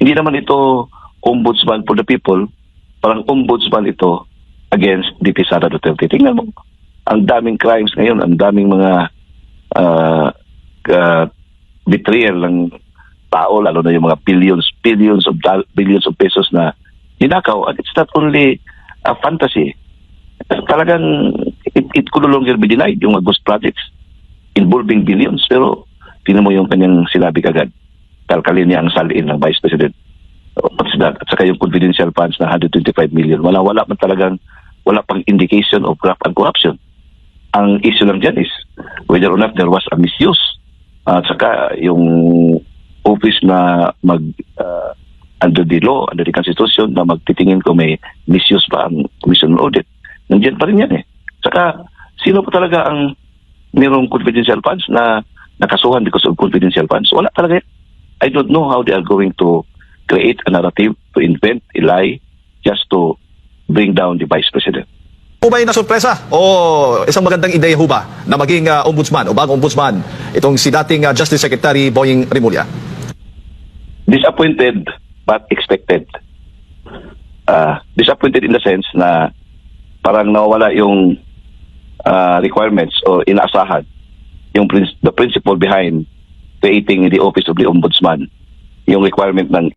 hindi naman ito ombudsman for the people, parang ombudsman ito against DP Sara Duterte. Tingnan mo, ang daming crimes ngayon, ang daming mga uh, uh, betrayal ng tao, lalo na yung mga billions, billions of billions of pesos na ninakaw. And it's not only a fantasy. Talagang it, it could no longer be denied yung mga ghost projects involving billions. Pero tingnan mo yung kanyang sinabi kagad. Kalkalin niya ang salin ng Vice President. That? At saka yung confidential funds na 125 million. Wala, wala man talagang, wala pang indication of graft and corruption. Ang issue lang dyan is whether or not there was a misuse. At saka yung office na mag uh, under the law, under the constitution na magtitingin kung may misuse pa ang commission on audit. Nandiyan pa rin yan eh. Saka sino pa talaga ang mayroong confidential funds na nakasuhan because of confidential funds? Wala talaga yan. I don't know how they are going to create a narrative, to invent a lie just to bring down the vice president. O ba na sorpresa o isang magandang ideya ho ba na maging ah, ombudsman o bagong ombudsman itong si dating ah, Justice Secretary Boying Rimulya? disappointed but expected. Uh, disappointed in the sense na parang nawala yung uh, requirements or inaasahan yung prin- the principle behind creating the office of the ombudsman. Yung requirement ng